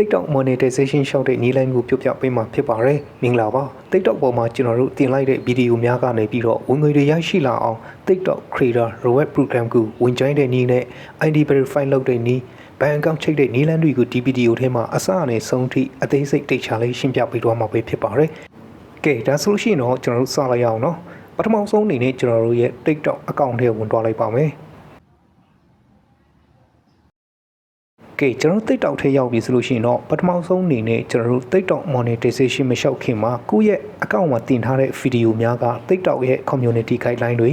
TikTok monetization ရှောက်တဲ့နည်းလမ်းကိုပြပြပေးမှာဖြစ်ပါတယ်မင်္ဂလာပါ TikTok ပေါ်မှာကျွန်တော်တို့တင်လိုက်တဲ့ဗီဒီယိုများကနေပြီးတော့ဝင်ငွေတွေရရှိလာအောင် TikTok Creator Reward Program ကိုဝင်ကြိုင်းတဲ့နည်းနဲ့ ID Verify လုပ်တဲ့နည်းဘဏ်အကောင့်ချိတ်တဲ့နည်းလမ်းတွေကိုဒီဗီဒီယိုထဲမှာအစအနေဆုံးထိအသေးစိတ်တိတ်ချလေးရှင်းပြပေးသွားမှာပဲဖြစ်ပါတယ်ကဲဒါဆိုလို့ရှိရင်တော့ကျွန်တော်တို့စလိုက်ရအောင်နော်ပထမဆုံးအနေနဲ့ကျွန်တော်တို့ရဲ့ TikTok အကောင့်ထဲဝင်သွားလိုက်ပါမယ် ကဲကျွန်တော်တို့ TikTok ထဲရောက်ပြီဆိုလို့ရှိရင်တော့ပထမဆုံးအနေနဲ့ကျွန်တော်တို့ TikTok monetization မလျှောက်ခင်မှာကိုယ့်ရဲ့ account မှာတင်ထားတဲ့ဗီဒီယိုများက TikTok ရဲ့ community guideline တွေ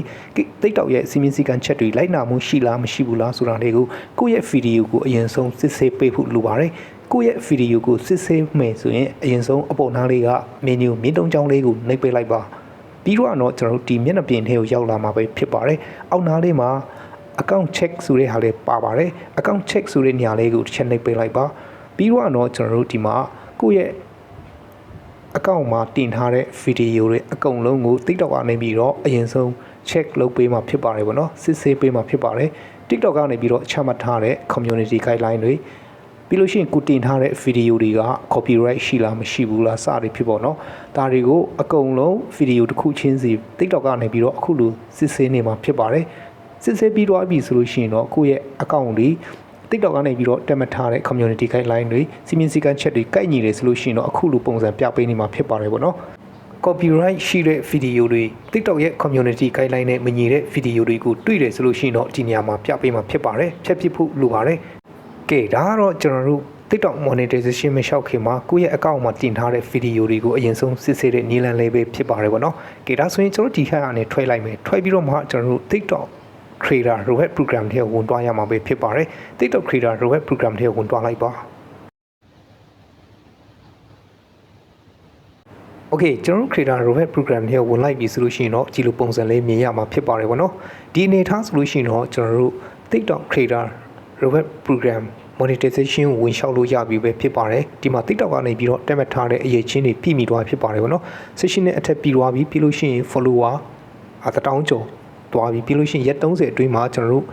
TikTok ရဲ့စီမင်းစည်းကမ်းချက်တွေလိုက်နာမှုရှိလားမရှိဘူးလားဆိုတာတွေကိုကိုယ့်ရဲ့ဗီဒီယိုကိုအရင်ဆုံးစစ်ဆေးပေးဖို့လိုပါတယ်ကိုယ့်ရဲ့ဗီဒီယိုကိုစစ်ဆေးမယ်ဆိုရင်အရင်ဆုံးအပေါ်နားလေးက menu မြင့်တုံးချောင်းလေးကိုနှိပ်ပေးလိုက်ပါပြီးတော့တော့ကျွန်တော်တို့ဒီမျက်နှာပြင်ထဲကိုရောက်လာမှာပဲဖြစ်ပါတယ်အောက်နားလေးမှာ account check ဆိုတဲ့ဟာလေးပါပါတယ် account check ဆိုတဲ့နေရာလေးကိုတစ်ချက်နှိပ်ပေးလိုက်ပါပြီးတော့တော့ကျွန်တော်တို့ဒီမှာကိုယ့်ရဲ့ account မှာတင်ထားတဲ့ဗီဒီယိုတွေအကုန်လုံးကို TikTok ကနေပြီးတော့အရင်ဆုံး check လုပ်ပေးမှာဖြစ်ပါတယ်ဗောနော်စစ်ဆေးပေးမှာဖြစ်ပါတယ် TikTok ကနေပြီးတော့ချမှတ်ထားတဲ့ community guideline တွေပြီးလို့ရှိရင်ကိုတင်ထားတဲ့ဗီဒီယိုတွေက copyright ရှိလားမရှိဘူးလားစသည်ဖြစ်ပေါ့နော်ဒါတွေကိုအကုန်လုံးဗီဒီယိုတစ်ခုချင်းစီ TikTok ကနေပြီးတော့အခုလိုစစ်ဆေးနေမှာဖြစ်ပါတယ် စစ်ဆေးပြီးတော့ပြီဆိုလို့ရှိရင်တော့ကိုယ့်ရဲ့ account တွေ TikTok ကနေပြီးတော့တက်မှတ်ထားတဲ့ community guideline တွေစီမင်းစည်းကမ်းချက်တွေကိုက်ညီတယ်ဆိုလို့ရှိရင်တော့အခုလိုပုံစံပြပေးနေမှာဖြစ်ပါတယ်ပေါ့နော် copyright ရှိတဲ့ဗီဒီယိုတွေ TikTok ရဲ့ community guideline နဲ့မညီတဲ့ဗီဒီယိုတွေကိုတွေ့တယ်ဆိုလို့ရှိရင်တော့ဒီနေရာမှာပြပေးမှာဖြစ်ပါတယ်ဖြတ်ပစ်ဖို့လိုပါတယ်ကဲဒါကတော့ကျွန်တော်တို့ TikTok monetization မလျှောက်ခင်မှာကိုယ့်ရဲ့ account မှာတင်ထားတဲ့ဗီဒီယိုတွေကိုအရင်ဆုံးစစ်ဆေးတဲ့နည်းလမ်းလေးပဲဖြစ်ပါတယ်ပေါ့နော်ကဲဒါဆိုရင်ကျွန်တော်ဒီခါကနေထွဲလိုက်မယ်ထွဲပြီးတော့မှကျွန်တော်တို့ TikTok Creator Roulette Program ထဲဝင်သွားရမှာပဲဖြစ်ပါတယ်။ TikTok Creator Roulette Program ထဲဝင်သွားလိုက်ပါ။ Okay ကျွန်တော်တို့ Creator Roulette Program ထဲဝင်လိုက်ပြီဆိုလို့ရှိရင်တော့ကြည့်လို့ပုံစံလေးမြင်ရမှာဖြစ်ပါတယ်ဗောနော်။ဒီအနေထားဆိုလို့ရှိရင်တော့ကျွန်တော်တို့ TikTok Creator Roulette Program monetization ဝင်လျှောက်လို့ရပြီပဲဖြစ်ပါတယ်ဒီမှာ TikTok ကနေပြီးတော့တက်မှတ်ထားတဲ့အရေးချင်းတွေပြည်မိသွားဖြစ်ပါတယ်ဗောနော် session နဲ့အထက်ပြီးသွားပြီပြီးလို့ရှိရင် follower အတတောင်းကျော် သွားပြီပြီးလို့ရှိရင်ရက်30အတွင်းမှာကျွန်တော်တို့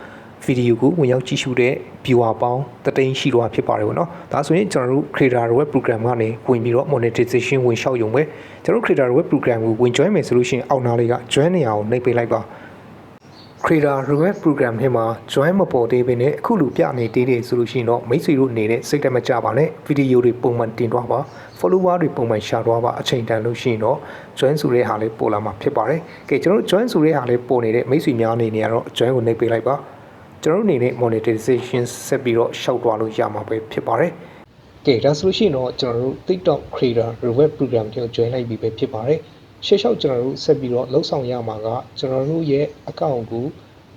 ဗီဒီယိုကိုဝင်ရောက်ကြည့်ရှုတဲ့ viewer ပေါင်းတသိန်းရှိတော့ဖြစ်ပါတယ်ဗောနော်ဒါဆိုရင်ကျွန်တော်တို့ creator web program ကနေဝင်ပြီးတော့ monetization ဝင်လျှောက်ရုံပဲကျွန်တော်တို့ creator web program ကိုဝင် join မယ်ဆိုလို့ရှိရင်အောက်နားလေးက join နေရာကိုနှိပ်ပေးလိုက်ပါ creator reward program ထဲမှာ join မပေါ်သေးဘဲနဲ့အခုလူပြနေသေးတယ်ဆိုလို့ရှိရင်တော့မိတ်ဆွေတို့အနေနဲ့စိတ်တမကြပါနဲ့ဗီဒီယိုတွေပုံမှန်တင်သွားပါ follower တွေပုံမှန်ရှာသွားပါအချိန်တန်လို့ရှိရင်တော့ join ဆိုတဲ့ဟာလေးပေါ်လာမှာဖြစ်ပါတယ်။ကဲကျွန်တော်တို့ join ဆိုတဲ့ဟာလေးပေါ်နေတဲ့မိတ်ဆွေများအနေနဲ့ကတော့ join ကိုနှိပ်ပေးလိုက်ပါကျွန်တော်တို့အနေနဲ့ monetization ဆက်ပြီးတော့ရှောက်သွားလို့ရမှာပဲဖြစ်ပါတယ်။ကဲဒါဆိုလို့ရှိရင်တော့ကျွန်တော်တို့ TikTok creator reward program ကို join လိုက်ပြီပဲဖြစ်ပါတယ်။ ရှေ့လျှောက်ကျွန်တော်တို့ဆက်ပြီးတော့လှုပ်ဆောင်ရမှာကကျွန်တော်တို့ရဲ့ account ကို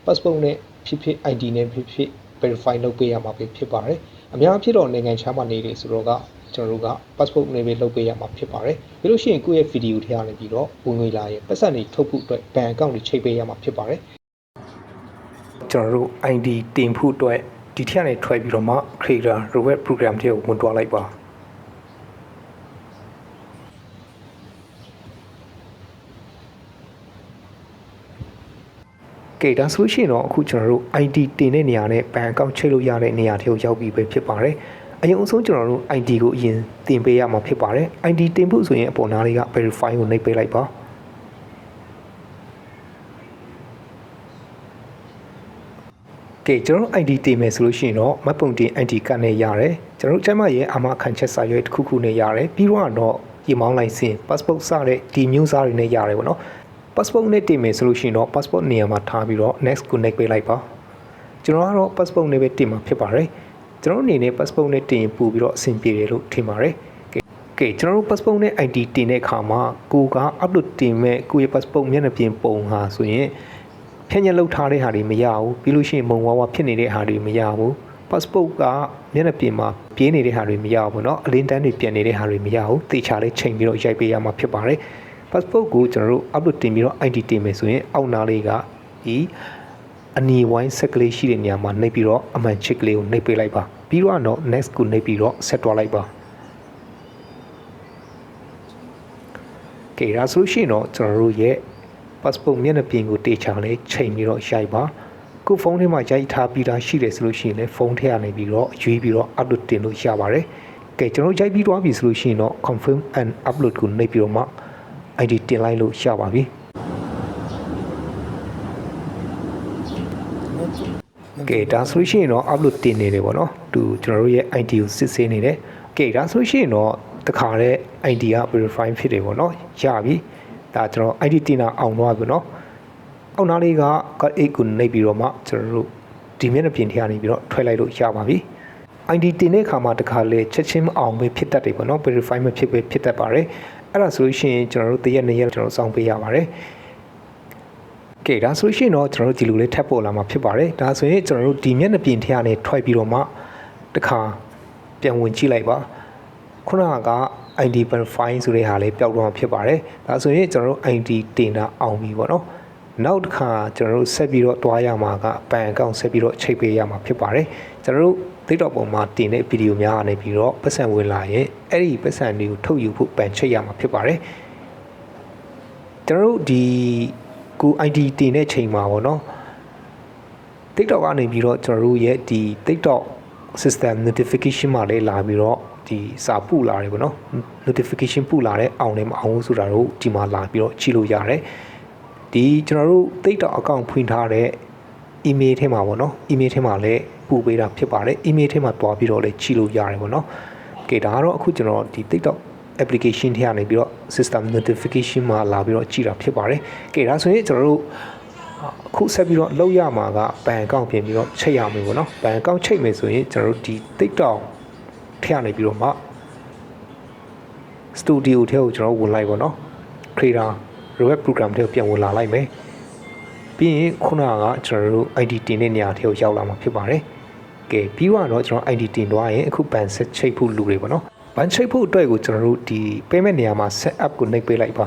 passport နဲ့ဖြစ်ဖြစ် ID နဲ့ဖြစ်ဖြစ် verify လုပ်ပေးရမှာပဲဖြစ်ပါတယ်။အများဖြစ်တော့နိုင်ငံခြားမှာနေတယ်ဆိုတော့ကကျွန်တော်တို့က passport နဲ့ပဲလုပ်ပေးရမှာဖြစ်ပါတယ်။ပြီးလို့ရှိရင်ကိုယ့်ရဲ့ video ထဲကနေပြီးတော့ဝင်ငွေလာရဲ့ပတ်စံတွေထုတ်ဖို့အတွက် bank account တွေချိန်ပေးရမှာဖြစ်ပါတယ်။ကျွန်တော်တို့ ID တင်ဖို့အတွက်ဒီထက်ကနေထွက်ပြီးတော့မှ creator reward program ထဲကိုဝင်သွားလိုက်ပါ။ ကဲဒါဆိုရှင်တော့အခုကျွန်တော်တို့ ID တင်တဲ့နေရာနဲ့ဘဏ်အကောင့်ချိတ်လို့ရတဲ့နေရာတွေကိုရောက်ပြီပဲဖြစ်ပါတယ်။အရင်အဆုံးကျွန်တော်တို့ ID ကိုအရင်တင်ပေးရမှာဖြစ်ပါတယ်။ ID တင်ဖို့ဆိုရင်အပေါ်နားလေးက verify ကိုနှိပ်ပေးလိုက်ပါ။ကဲကျွန်တော်တို့ ID တင်မယ်ဆိုလို့ရှိရင်တော့မတ်ပုံတင် ID ကတ်နဲ့ရတယ်။ကျွန်တော်တို့ကျမရဲ့အာမခံချက်စာရွက်တစ်ခုခုနဲ့ရတယ်။ပြီးတော့တော့ရေမောင်းလိုင်စင် passport စတဲ့ဒီမျိုးစားတွေနဲ့ရတယ်ပေါ့နော်။ passport နဲ့တင်မယ်ဆိုလို့ရှိရင်တော့ passport နေရာမှာထားပြီးတော့ next ကို next ပေးလိုက်ပါကျွန်တော်ကတော့ passport နဲ့ပဲတင်မှာဖြစ်ပါတယ်ကျွန်တော်အနေနဲ့ passport နဲ့တင်ရင်ပို့ပြီးတော့အဆင်ပြေတယ်လို့ထင်ပါတယ်ကဲကျွန်တော်တို့ passport နဲ့ ID တင်တဲ့အခါမှာကိုက upload တင်မဲ့ကိုရဲ့ passport မျက်နှာပြင်ပုံဟာဆိုရင်ဖြည့်ညက်လောက်ထားတဲ့ဟာတွေမရဘူးပြီးလို့ရှိရင်မုံဝါးဝါဖြစ်နေတဲ့ဟာတွေမရဘူး passport ကမျက်နှာပြင်မှာပြင်းနေတဲ့ဟာတွေမရဘူးเนาะအလင်းတန်းတွေပြန်နေတဲ့ဟာတွေမရဘူးတေချာလေးချိန်ပြီးတော့ရိုက်ပေးရမှာဖြစ်ပါတယ် passport ကိုကျွန်တော်တို့ upload တင်ပြီးတော့ ID တင်မယ်ဆိုရင်အောက်နားလေးကဒီအနီဝိုင်းဆက်ကလေးရှိတဲ့နေရာမှာနှိပ်ပြီးတော့အမှန်ချစ်ကလေးကိုနှိပ်ပေးလိုက်ပါပြီးတော့တော့ next ကိုနှိပ်ပြီးတော့ဆက်သွားလိုက်ပါကဲဒါဆိုလို့ရှိရင်တော့ကျွန်တော်တို့ရဲ့ passport မျက်နှာပြင်ကိုတေချာလေးချိန်ပြီးတော့ရိုက်ပါကိုဖုန်းထဲမှာရိုက်ထားပြီးသားရှိတယ်ဆိုလို့ရှိရင်လည်းဖုန်းထဲကနေပြီးတော့ရွေးပြီးတော့ upload တင်လို့ရပါတယ်ကဲကျွန်တော်ရိုက်ပြီးသွားပြီဆိုလို့ရှိရင်တော့ confirm and upload ကိုနှိပ်ပြီးတော့မှ ID တင်လိုက်လို့ရပါပြီကဲဒါဆိုလို့ရှိရင်တော့ upload တင်နေတယ်ပေါ့နော်သူကျွန်တော်တို့ရဲ့ ID ကိုစစ်ဆေးနေတယ်ကဲဒါဆိုလို့ရှိရင်တော့တခါတဲ့ ID က verify ဖြစ်တယ်ပေါ့နော်ရပြီဒါကျွန်တော် ID တင်တာအောင်သွားပြီနော်အောက်နားလေးက card 8ကိုနှိပ်ပြီးတော့မှကျွန်တော်တို့ဒီမျက်နှာပြင်ထဲကနေပြီးတော့ထွက်လိုက်လို့ရပါပြီ ID တင်တဲ့အခါမှာတခါလေချက်ချင်းမအောင်ပဲဖြစ်တတ်တယ်ပေါ့နော် verify မဖြစ်ပဲဖြစ်တတ်ပါတယ် အဲ့ဒါဆိုလို့ရှိရင်ကျွန်တော်တို့တရက်နှစ်ရက်ကျွန်တော်စောင့်ပေးရပါတယ်ကဲဒါဆိုလို့ရှိရင်တော့ကျွန်တော်တို့ဒီလိုလေးထပ်ပေါ်လာမှာဖြစ်ပါတယ်ဒါဆိုရင်ကျွန်တော်တို့ဒီမျက်နှာပြင်ထဲကနေထွက်ပြီးတော့မှတခါပြန်ဝင်ကြည့်လိုက်ပါခုနက ID verify ဆိုတဲ့ဟာလေးပျောက်တော့ဖြစ်ပါတယ်ဒါဆိုရင်ကျွန်တော်တို့ ID တင်တာအောင်ပြီပေါ့နော်နောက်တစ်ခါကျွန်တော်တို့ဆက်ပြီးတော့တွားရမှာကဘဏ်အကောင့်ဆက်ပြီးတော့ချိတ်ပေးရမှာဖြစ်ပါတယ်ကျွန်တော်တို့ TikTok ပေါ်မှာတင်တဲ့ဗီဒီယိုများကနေပြီးတော့ပတ်စံဝင်လာရင်အဲ့ဒီပတ်စံတွေကိုထုတ်ယူဖို့ပန်ချိတ်ရမှာဖြစ်ပါတယ်ကျွန်တော်တို့ဒီကို ID တင်တဲ့ချိန်မှာပေါ့နော် TikTok ကနေပြီးတော့ကျွန်တော်တို့ရဲ့ဒီ TikTok system notification မှာလေးလာပြီးတော့ဒီစာပူလာတယ်ပေါ့နော် notification ပူလာတဲ့အောင်နဲ့မအောင်ဘူးဆိုတာတို့ဒီမှာလာပြီးတော့ကြည့်လို့ရတယ်ဒီကျွန်တော်တို့ TikTok account ဖွင့်ထားတဲ့ email ထဲမှာပေါ့နော် email ထဲမှာလည်းပို့ပေးတာဖြစ်ပါတယ် email ထဲမှာတွားပြီးတော့လည်းကြည့်လို့ရတယ်ပေါ့နော်ကဲဒါကတော့အခုကျွန်တော်ဒီ TikTok application ထဲကနေပြီးတော့ system notification မှာလာပြီးတော့ကြည့်တာဖြစ်ပါတယ်ကဲဒါဆိုရင်ကျွန်တော်တို့အခုဆက်ပြီးတော့လောက်ရမှာကဘဏ်အကောင့်ပြင်ပြီးတော့ချိတ်ရမယ်ပေါ့နော်ဘဏ်အကောင့်ချိတ်မယ်ဆိုရင်ကျွန်တော်တို့ဒီ TikTok ထဲကနေပြီးတော့မှ studio ထဲကိုကျွန်တော်ဝင်လိုက်ပေါ့နော် creator web program ထဲကိုပြန်ဝင်လာလိုက်မယ် ပြီးရင်ခုနကကျွန်တော်တို့ ID တင်တဲ့နေရာထဲကိုရောက်လာမှာဖြစ်ပါတယ်ကဲပြီးတော့ကျွန်တော် ID တင်သွားရင်အခု ban set ချိတ်ဖို့လူတွေပေါ့နော် ban ချိတ်ဖို့အတွက်ကိုကျွန်တော်တို့ဒီ payment နေရာမှာ set up ကိုနှိပ်ပေးလိုက်ပါ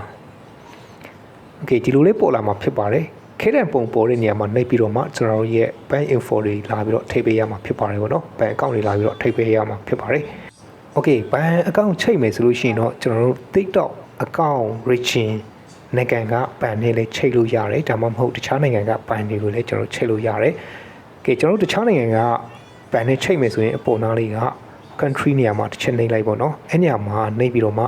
โอเคဒီလိုလေးပေါ်လာမှာဖြစ်ပါတယ်ခဲတဲ့ပုံပေါ်တဲ့နေရာမှာနှိပ်ပြီးတော့မှကျွန်တော်ရဲ့ bank info တွေလာပြီးတော့ထိပ်ပေးရမှာဖြစ်ပါတယ်ပေါ့နော် bank account တွေလာပြီးတော့ထိပ်ပေးရမှာဖြစ်ပါတယ်โอเค bank account ချိတ်မယ်ဆိုလို့ရှိရင်တော့ကျွန်တော်တို့ TikTok account reaching နိုင်ငံကပန်နဲ့လည်းချိတ်လို့ရတယ်ဒါမှမဟုတ်တခြားနိုင်ငံကပန်တွေကိုလည်းကျွန်တော်ချိတ်လို့ရတယ်ကဲကျွန်တော်တို့တခြားနိုင်ငံကပန်နဲ့ချိတ်မယ်ဆိုရင်အပေါ်နားလေးက country နေရာမှာတစ်ချက်နှိပ်လိုက်ပေါ့နော်အဲ့နေရာမှာနှိပ်ပြီးတော့မှ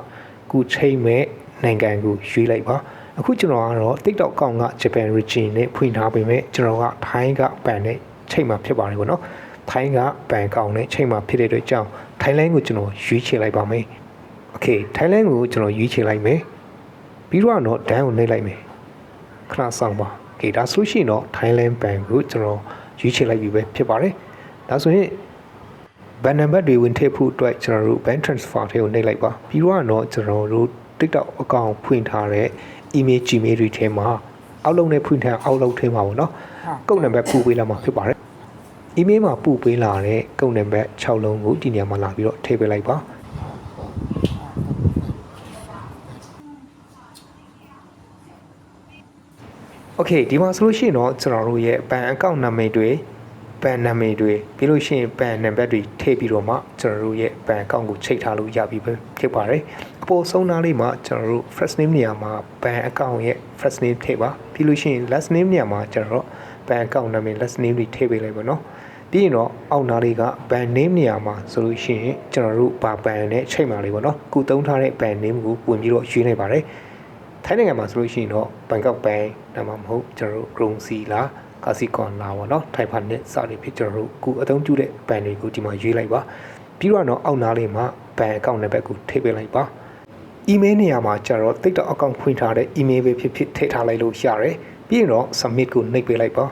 ခုချိတ်မဲ့နိုင်ငံကိုရွေးလိုက်ပါအခုကျွန်တော်ကတော့ TikTok ကောင်က Japan region နဲ့ဖွင့်ထားပေမဲ့ကျွန်တော်ကထိုင်းကပန်နဲ့ချိတ်မှာဖြစ်ပါတယ်ပေါ့နော်ထိုင်းကပန်ကောင်နဲ့ချိတ်မှာဖြစ်တဲ့အတွက်ကြောင့် Thailand ကိုကျွန်တော်ရွေးချယ်လိုက်ပါမယ်โอเค Thailand ကိုကျွန်တော်ရွေးချယ်လိုက်မယ် ပြီးတော့တော့ဒန်းကိုနှိပ်လိုက်မယ်ခဏဆောင်ပါကဲဒါဆိုရှင်တော့ Thailand Bank ကိုကျွန်တော်ရွေးချယ်လိုက်ပြီပဲဖြစ်ပါတယ်ဒါဆိုရင် ban number တွေဝင်ထည့်ဖို့အတွက်ကျွန်တော်တို့ bank transfer ထဲကိုနှိပ်လိုက်ပါပြီးတော့တော့ကျွန်တော်တို့ TikTok အကောင့်ဖွင့်ထားတဲ့ email gmail တွေထဲမှာအောက်လုံးနဲ့ဖွင့်ထားအောက်လုံးထဲမှာပေါ့နော်ကုတ်နံပါတ်ပို့ပေးလာမှာဖြစ်ပါတယ် email မှာပို့ပေးလာတဲ့ကုတ်နံပါတ်6လုံးကိုဒီနေရာမှာလာပြီးတော့ထည့်ပေးလိုက်ပါ okay ဒီမှာဆိုလို့ရှိရင်တော့ကျွန်တော်တို့ရဲ့ ban account နာမည်တွေ ban နာမည်တွေပြီးလို့ရှိရင် ban နံပါတ်တွေထည့်ပြီးတော့မှကျွန်တော်တို့ရဲ့ ban account ကိုချိန်ထားလို့ရပြီပဲဖြစ်ပါတယ်အပေါ်ဆုံးသားလေးမှာကျွန်တော်တို့ first name နေရာမှာ ban account ရဲ့ first name ထည့်ပါပြီးလို့ရှိရင် last name နေရာမှာကျွန်တော်တို့ ban account နာမည် last name တွေထည့်ပေးလိုက်ပါနော်ပြီးရင်တော့အောက်နားလေးက ban name နေရာမှာဆိုလို့ရှိရင်ကျွန်တော်တို့ဘာ ban နဲ့ချိန်ပါလိမ့်ပါနော်ခုသုံးထားတဲ့ ban name ကိုဝင်ပြီးတော့ရွေးလိုက်ပါတယ် ထိုင်းနိုင်ငံမှာဆိုလို့ရှိရင်တော့ Bangkok Bank ဒါမှမဟုတ်ကျွန်တော်တို့ Grown C လားကာစီကွန်လာပေါ့နော်ထိုင်ဖန်နဲ့စတယ်ဖြစ်ကျွန်တော်တို့ခုအသုံးပြုတဲ့ band တွေကိုဒီမှာရွေးလိုက်ပါပြီးတော့အောက်နားလေးမှာ band account နံပါတ်ကိုထည့်ပေးလိုက်ပါ email နေရာမှာကျတော့ TikTok account ဖွင့်ထားတဲ့ email ပဲဖြစ်ဖြစ်ထည့်ထားလိုက်လို့ရတယ်ပြီးရင်တော့ submit ကိုနှိပ်ပေးလိုက်ပါ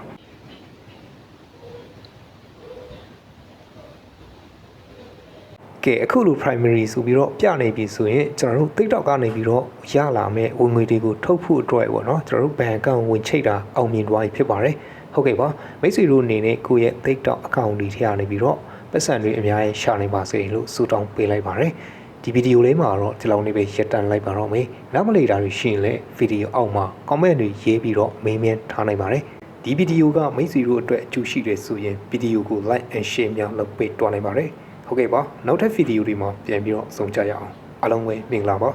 ကဲအခုလို primary ဆိုပြီးတော့ပြနေပြီဆိုရင်ကျွန်တော်တို့ TikTok ကနေပြီးတော့ရလာမယ့်ဝင်ငွေတွေကိုထုတ်ဖို့အတွက်ပေါ့နော်ကျွန်တော်တို့ bank account ဝင်ချိတ်တာအောင်မြင်သွားပြီဖြစ်ပါတယ်ဟုတ်ကဲ့ပါမိတ်ဆွေတို့အနေနဲ့ကိုယ့်ရဲ့ TikTok account တွေထဲကနေပြီးတော့ပတ်စံတွေအများကြီးရှာနိုင်ပါစေလို့ဆုတောင်းပေးလိုက်ပါတယ်ဒီဗီဒီယိုလေးမှာတော့ဒီလောက်နေပဲရပ်တန့်လိုက်ပါတော့မယ်နောက်မလေတာတွေရှိရင်လည်းဗီဒီယိုအောက်မှာ comment တွေရေးပြီးတော့မေးမြန်းထားနိုင်ပါတယ်ဒီဗီဒီယိုကမိတ်ဆွေတို့အတွက်အကျိုးရှိတယ်ဆိုရင်ဗီဒီယိုကို like and share များလုပ်ပေးတွားနိုင်ပါတယ် ဟုတ်ကဲ့ပါနောက်ထပ်ဗီဒီယိုတွေမှာပြန်ပြီးတော့ဆုံကြရအောင်အားလုံးပဲမင်္ဂလာပါ